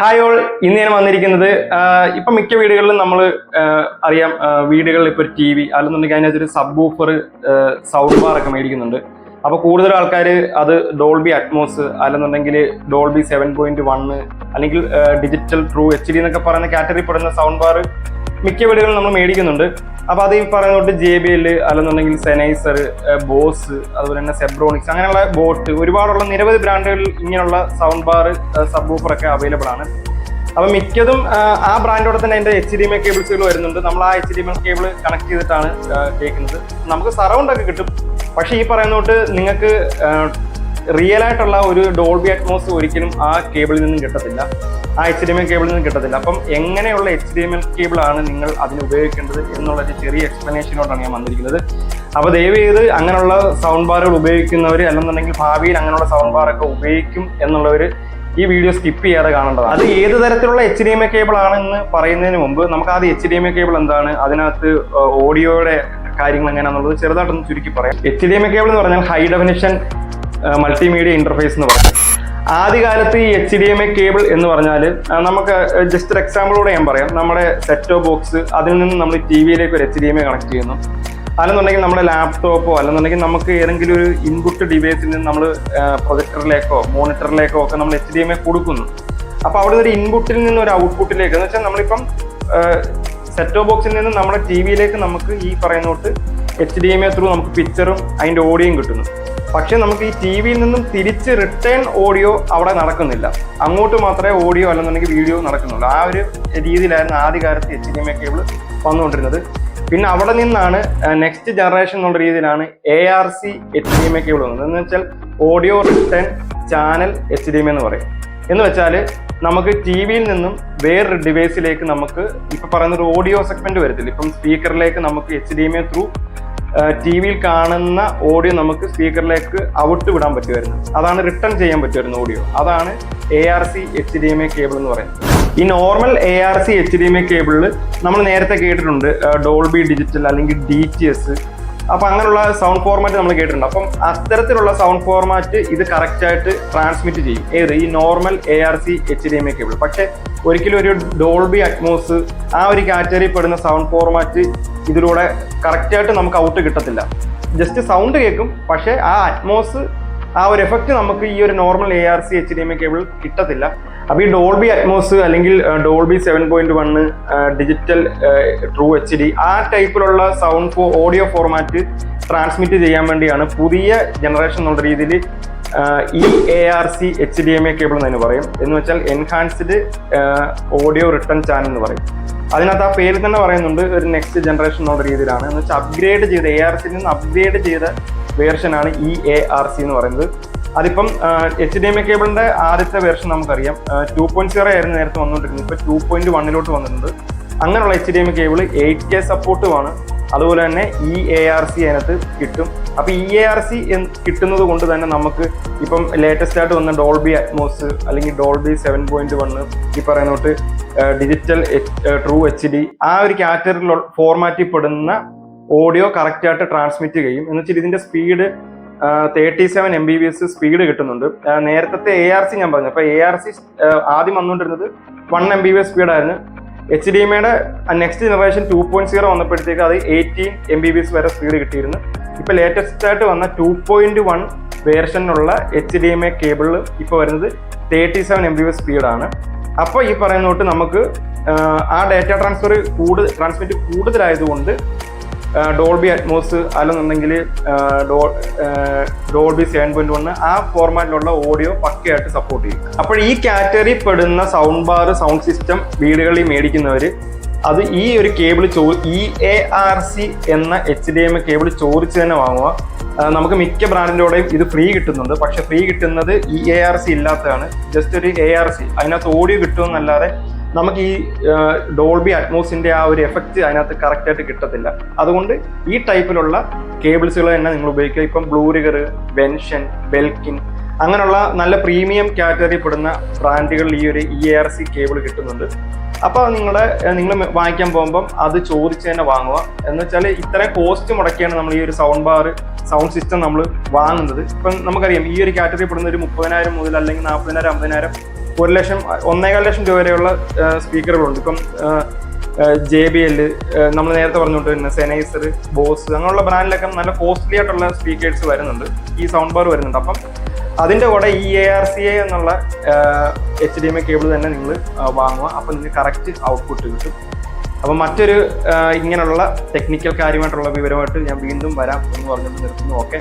Hi all ഇന്ന് ഞാൻ വന്നിരിക്കുന്നത് ഇപ്പം മിക്ക വീടുകളിലും നമ്മൾ അറിയാം വീടുകളിൽ വീടുകളിൽ ഇപ്പൊ ടി വി അല്ലെന്നുണ്ടെങ്കിൽ അതിനകത്തൊരു സബ് ഓഫർ സൗണ്ട് ബാർ ഒക്കെ മേടിക്കുന്നുണ്ട്. അപ്പൊ കൂടുതൽ ആൾക്കാർ അത് ഡോൾബി അറ്റ്മോസ് അല്ലെന്നുണ്ടെങ്കിൽ ഡോൾബി സെവൻ പോയിന്റ് വണ്ണ് അല്ലെങ്കിൽ ഡിജിറ്റൽ ട്രൂ എച്ച് ഡി എന്നൊക്കെ പറയുന്ന കാറ്റഗറി പെടുന്ന സൗണ്ട് ബാർ മിക്ക വീടുകളും നമ്മൾ മേടിക്കുന്നുണ്ട്. അപ്പോൾ അത് ഈ പറയുന്ന തൊട്ട് ജെ ബി എൽ അല്ലെന്നുണ്ടെങ്കിൽ സെനൈസർ ബോസ് അതുപോലെ തന്നെ സെബ്രോണിക്സ് അങ്ങനെയുള്ള ബോട്ട് ഒരുപാടുള്ള നിരവധി ബ്രാൻഡുകളിൽ ഇങ്ങനെയുള്ള സൗണ്ട് ബാർ സബ് ഒക്കെ അവൈലബിൾ ആണ്. അപ്പോൾ മിക്കതും ആ, ബ്രാൻഡോടെ തന്നെ അതിന്റെ എച്ച് ഡി എം ഐ കേബിൾസുകൾ വരുന്നുണ്ട്. നമ്മൾ ആ H D M I cable connect ചെയ്തിട്ടാണ് കേൾക്കുന്നത്. നമുക്ക് സറൗണ്ട് ഒക്കെ കിട്ടും. പക്ഷേ ഈ പറയുന്ന തൊട്ട് നിങ്ങൾക്ക് റിയൽ ആയിട്ടുള്ള ഒരു ഡോൾബി അറ്റ്മോസ് ഒരിക്കലും ആ കേബിളിൽ നിന്നും കിട്ടത്തില്ല. ആ എച്ച് ഡി എം എൽ കേബിളിൽ നിന്ന് കിട്ടത്തില്ല. അപ്പം എങ്ങനെയുള്ള H D M I cable ആണ് നിങ്ങൾ അതിന് ഉപയോഗിക്കേണ്ടത് എന്നുള്ള ഒരു ചെറിയ എക്സ്പ്ലനേഷനോടാണ് ഞാൻ വന്നിരിക്കുന്നത്. അപ്പോൾ ദയവ് ചെയ്ത് അങ്ങനെയുള്ള സൗണ്ട് ബാറുകൾ ഉപയോഗിക്കുന്നവർ അല്ലെന്നുണ്ടെങ്കിൽ ഭാവിയിൽ അങ്ങനെയുള്ള സൗണ്ട് ബാറൊക്കെ ഉപയോഗിക്കും എന്നുള്ളവർ ഈ വീഡിയോ സ്കിപ്പ് ചെയ്യാതെ കാണേണ്ടതാണ്. അത് ഏത് തരത്തിലുള്ള H D M A cable ആണെന്ന് പറയുന്നതിന് മുമ്പ് നമുക്ക് ആദ്യം H D M A cable എന്താണ് അതിനകത്ത് ഓഡിയോയുടെ കാര്യങ്ങൾ എങ്ങനെയാണെന്നുള്ളത് ചെറുതായിട്ടൊന്ന് ചുരുക്കി പറയാം. H D M A cable എന്ന് പറഞ്ഞാൽ ഹൈ ഡെഫിനിഷൻ മൾട്ടിമീഡിയ ഇന്റർഫേസ് എന്ന് പറയും ആദ്യകാലത്ത് ഈ H D M A cable എന്ന് പറഞ്ഞാൽ നമുക്ക് ജസ്റ്റ് ഒരു എക്സാമ്പിളോടെ ഞാൻ പറയാം. നമ്മുടെ സെറ്റോ ബോക്സ് അതിൽ നിന്ന് നമ്മൾ ടി വിയിലേക്ക് ഒരു H D M A connect ചെയ്യുന്നു. അല്ലെന്നുണ്ടെങ്കിൽ നമ്മുടെ ലാപ്ടോപ്പോ അല്ലെന്നുണ്ടെങ്കിൽ നമുക്ക് ഏതെങ്കിലും ഒരു ഇൻപുട്ട് ഡിവൈസിൽ നിന്ന് നമ്മൾ പ്രൊജക്ടറിലേക്കോ മോണിറ്ററിലേക്കോ ഒക്കെ നമ്മൾ എച്ച് ഡി എം എ കൊടുക്കുന്നു. അപ്പോൾ അവിടെ ഒരു ഇൻപുട്ടിൽ നിന്ന് ഒരു ഔട്ട്പുട്ടിലേക്ക് എന്ന് വെച്ചാൽ നമ്മളിപ്പം സെറ്റോ ബോക്സിൽ നിന്ന് നമ്മുടെ ടി വിയിലേക്ക് നമുക്ക് ഈ പറയുന്ന തൊട്ട് H D M A through നമുക്ക് പിക്ചറും അതിന്റെ ഓഡിയോയും കിട്ടുന്നു. പക്ഷെ നമുക്ക് ഈ ടി വിയിൽ നിന്നും തിരിച്ച് റിട്ടേൺ ഓഡിയോ അവിടെ നടക്കുന്നില്ല. അങ്ങോട്ട് മാത്രമേ ഓഡിയോ അല്ലെന്നുണ്ടെങ്കിൽ വീഡിയോ നടക്കുന്നുള്ളൂ. ആ ഒരു രീതിയിലായിരുന്നു ആദ്യകാലത്ത് H D M A cable വന്നുകൊണ്ടിരുന്നത്. പിന്നെ അവിടെ നിന്നാണ് നെക്സ്റ്റ് ജനറേഷൻ എന്നുള്ള രീതിയിലാണ് A R C H D M A cable വന്നത്. എന്ന് വെച്ചാൽ audio return channel H D M എന്ന് പറയും. എന്ന് വെച്ചാൽ നമുക്ക് ടി വിയിൽ നിന്നും വേറൊരു ഡിവൈസിലേക്ക് നമുക്ക് ഇപ്പം പറയുന്ന ഒരു ഓഡിയോ സെഗ്മെന്റ് വരത്തില്ല? ഇപ്പം സ്പീക്കറിലേക്ക് നമുക്ക് H D M A through T വിയിൽ കാണുന്ന ഓഡിയോ നമുക്ക് സ്പീക്കറിലേക്ക് ഔട്ട് വിടാൻ പറ്റുമായിരുന്നു. അതാണ് റിട്ടേൺ ചെയ്യാൻ പറ്റുമായിരുന്നു ഓഡിയോ. അതാണ് A R C H D M A cable എന്ന് പറയുന്നത്. ഈ normal A R C H D M A കേബിളിൽ നമ്മൾ നേരത്തെ കേട്ടിട്ടുണ്ട് ഡോൾബി ഡിജിറ്റൽ അല്ലെങ്കിൽ ഡി ടി എസ് അപ്പൊ അങ്ങനെയുള്ള സൗണ്ട് ഫോർമാറ്റ് നമ്മൾ കേട്ടിട്ടുണ്ട്. അപ്പം അത്തരത്തിലുള്ള സൗണ്ട് ഫോർമാറ്റ് ഇത് കറക്റ്റ് ആയിട്ട് ട്രാൻസ്മിറ്റ് ചെയ്യും. ഏത്? ഈ normal A R C H D M A cable പക്ഷേ ഒരിക്കലും ഒരു ഡോൾബി അറ്റ്മോസ് ആ ഒരു കാറ്റഗറി പെടുന്ന സൗണ്ട് ഫോർമാറ്റ് ഇതിലൂടെ കറക്റ്റ് ആയിട്ട് നമുക്ക് ഔട്ട് കിട്ടത്തില്ല. ജസ്റ്റ് സൗണ്ട് കേൾക്കും പക്ഷേ ആ അറ്റ്മോസ് ആ ഒരു എഫക്റ്റ് നമുക്ക് ഈ ഒരു normal A R C H D M A cable കിട്ടത്തില്ല. അപ്പോൾ ഈ ഡോൾബി അറ്റ്മോസ് അല്ലെങ്കിൽ Dolby seven point one digital true H D ആ ടൈപ്പിലുള്ള സൗണ്ട് ഫോ ഓഡിയോ ഫോർമാറ്റ് ട്രാൻസ്മിറ്റ് ചെയ്യാൻ വേണ്ടിയാണ് പുതിയ ജനറേഷൻ എന്നുള്ള രീതിയിൽ E A R C H D M A cable എന്ന് പറയും. എന്ന് വെച്ചാൽ എൻഹാൻസ്ഡ് ഓഡിയോ റിട്ടേൺ ചാനൽ എന്ന് പറയും. അതിനകത്ത് ആ പേര് തന്നെ പറയുന്നുണ്ട് ഒരു നെക്സ്റ്റ് ജനറേഷൻ എന്നുള്ള രീതിയിലാണ്. എന്ന് വെച്ചാൽ അപ്ഗ്രേഡ് ചെയ്ത എ ആർ സിയിൽ നിന്ന് അപ്ഗ്രേഡ് ചെയ്ത വേർഷനാണ് ഇ എ ആർ സി എന്ന് പറയുന്നത്. അതിപ്പം എച്ച് ഡി എം എ കേബിളിന്റെ ആദ്യത്തെ വേർഷൻ നമുക്കറിയാം. ടു പോയിന്റ് സീറോ ആയിരുന്നു നേരത്തെ വന്നുകൊണ്ടിരുന്നത് ഇപ്പൊ ടു പോയിന്റ് വണ്ണിലോട്ട് വന്നിട്ടുണ്ട്. അങ്ങനെയുള്ള H D M A cable eight K സപ്പോർട്ടുമാണ് അതുപോലെ തന്നെ ഇ എ ആർ സി അതിനകത്ത് കിട്ടും. അപ്പോൾ ഇ എ ആർ സി കിട്ടുന്നത് കൊണ്ട് തന്നെ നമുക്ക് ഇപ്പം ലേറ്റസ്റ്റ് ആയിട്ട് വന്ന ഡോൾബി അറ്റ്മോസ് അല്ലെങ്കിൽ ഡോൾബി സെവൻ പോയിന്റ് വണ്ണ് ഈ പറയുന്ന തൊട്ട് ഡിജിറ്റൽ ട്രൂ എച്ച് ഡി ആ ഒരു കാറ്റഗറിയിൽ ഫോർമാറ്റിൽ പെടുന്ന ഓഡിയോ കറക്റ്റ് ആയിട്ട് ട്രാൻസ്മിറ്റ് ചെയ്യും. എന്ന് വെച്ചാൽ ഇതിന്റെ speed thirty seven M B B S speed കിട്ടുന്നുണ്ട് നേരത്തെ എ ആർ സി ഞാൻ പറഞ്ഞു. അപ്പൊ എ ആർ സി ആദ്യം വന്നുകൊണ്ടിരുന്നത് one M B B S സ്പീഡായിരുന്നു H D M next generation two point zero വന്നപ്പോഴത്തേക്ക് അത് eighteen M B B S വരെ speed കിട്ടിയിരുന്നു. ഇപ്പൊ ലേറ്റസ്റ്റ് ആയിട്ട് വന്ന ടു പോയിന്റ് വൺ വേർഷനുള്ള എച്ച് ഡി എം എ കേബിളിൽ ഇപ്പോൾ വരുന്നത് thirty seven M B S സ്പീഡാണ് അപ്പോൾ ഈ പറയുന്ന തൊട്ട് നമുക്ക് ആ ഡാറ്റ ട്രാൻസ്ഫർ കൂടുതൽ ട്രാൻസ്മിറ്റ് കൂടുതലായതുകൊണ്ട് ഡോൾബി അറ്റ്മോസ് അല്ലെന്നുണ്ടെങ്കിൽ ഡോൾബി സെവൻ പോയിന്റ് വൺ ആ ഫോർമാറ്റിലുള്ള ഓഡിയോ പക്കയായിട്ട് സപ്പോർട്ട് ചെയ്യും. അപ്പോൾ ഈ കാറ്റഗറി പെടുന്ന സൗണ്ട് ബാർ സൗണ്ട് സിസ്റ്റം വീടുകളിൽ മേടിക്കുന്നവർ അത് ഈ ഒരു കേബിൾ ചോ ഇ എ ആർ സി എന്ന എച്ച് ഡി എം കേബിൾ ചോദിച്ച് തന്നെ വാങ്ങുക. നമുക്ക് മിക്ക ബ്രാൻഡിന്റെയും ഇത് ഫ്രീ കിട്ടുന്നുണ്ട്. പക്ഷെ ഫ്രീ കിട്ടുന്നത് ഇ എ ആർ സി ഇല്ലാത്തതാണ്. ജസ്റ്റ് ഒരു എ ആർ സി അതിനകത്ത് ഓഡിയോ കിട്ടുമെന്നല്ലാതെ നമുക്ക് ഈ ഡോൾബി അറ്റ്മോസിന്റെ ആ ഒരു എഫക്റ്റ് അതിനകത്ത് കറക്റ്റായിട്ട് കിട്ടത്തില്ല. അതുകൊണ്ട് ഈ ടൈപ്പിലുള്ള കേബിൾസുകൾ തന്നെ നിങ്ങൾ ഉപയോഗിക്കുക. ഇപ്പം ബ്ലൂറിഗർ വെൻഷൻ ബെൽക്കിൻ അങ്ങനെയുള്ള നല്ല പ്രീമിയം കാറ്റഗറി പെടുന്ന ബ്രാൻഡുകളിൽ ഈ ഒരു ഇ ആർ സി കേബിൾ കിട്ടുന്നുണ്ട്. അപ്പോൾ നിങ്ങളുടെ നിങ്ങൾ വാങ്ങിക്കാൻ പോകുമ്പം അത് ചോദിച്ച് തന്നെ വാങ്ങുക. എന്ന് വെച്ചാൽ ഇത്രയും കോസ്റ്റ് മുടക്കിയാണ് നമ്മൾ ഈ ഒരു സൗണ്ട് ബാർ സൗണ്ട് സിസ്റ്റം നമ്മൾ വാങ്ങുന്നത്. ഇപ്പം നമുക്കറിയാം ഈ ഒരു കാറ്റഗറി പെടുന്ന ഒരു മുപ്പതിനായിരം മുതൽ അല്ലെങ്കിൽ നാൽപ്പതിനായിരം അമ്പതിനായിരം ഒരു ലക്ഷം ഒന്നേകാൽ ലക്ഷം രൂപ വരെയുള്ള സ്പീക്കറുകളുണ്ട്. ഇപ്പം ജെ ബി എൽ നമ്മൾ നേരത്തെ പറഞ്ഞുകൊണ്ട് തന്നെ സെനൈസർ ബോസ് അങ്ങനെയുള്ള ബ്രാൻഡിലൊക്കെ നല്ല കോസ്റ്റ്ലി ആയിട്ടുള്ള സ്പീക്കേഴ്സ് വരുന്നുണ്ട്. ഈ സൗണ്ട് ബാർ വരുന്നുണ്ട്. അപ്പം അതിന്റെ കൂടെ ഈ എ ആർ സി എ എന്നുള്ള H D M I cable തന്നെ നിങ്ങൾ വാങ്ങുക. അപ്പം നിങ്ങൾക്ക് കറക്റ്റ് ഔട്ട്പുട്ട് കിട്ടും. അപ്പം മറ്റൊരു ഇങ്ങനെയുള്ള ടെക്നിക്കൽ കാര്യമായിട്ടുള്ള വിവരമായിട്ട് ഞാൻ വീണ്ടും വരാം എന്ന് പറഞ്ഞുകൊണ്ട് നിർത്തുന്നു. ഓക്കെ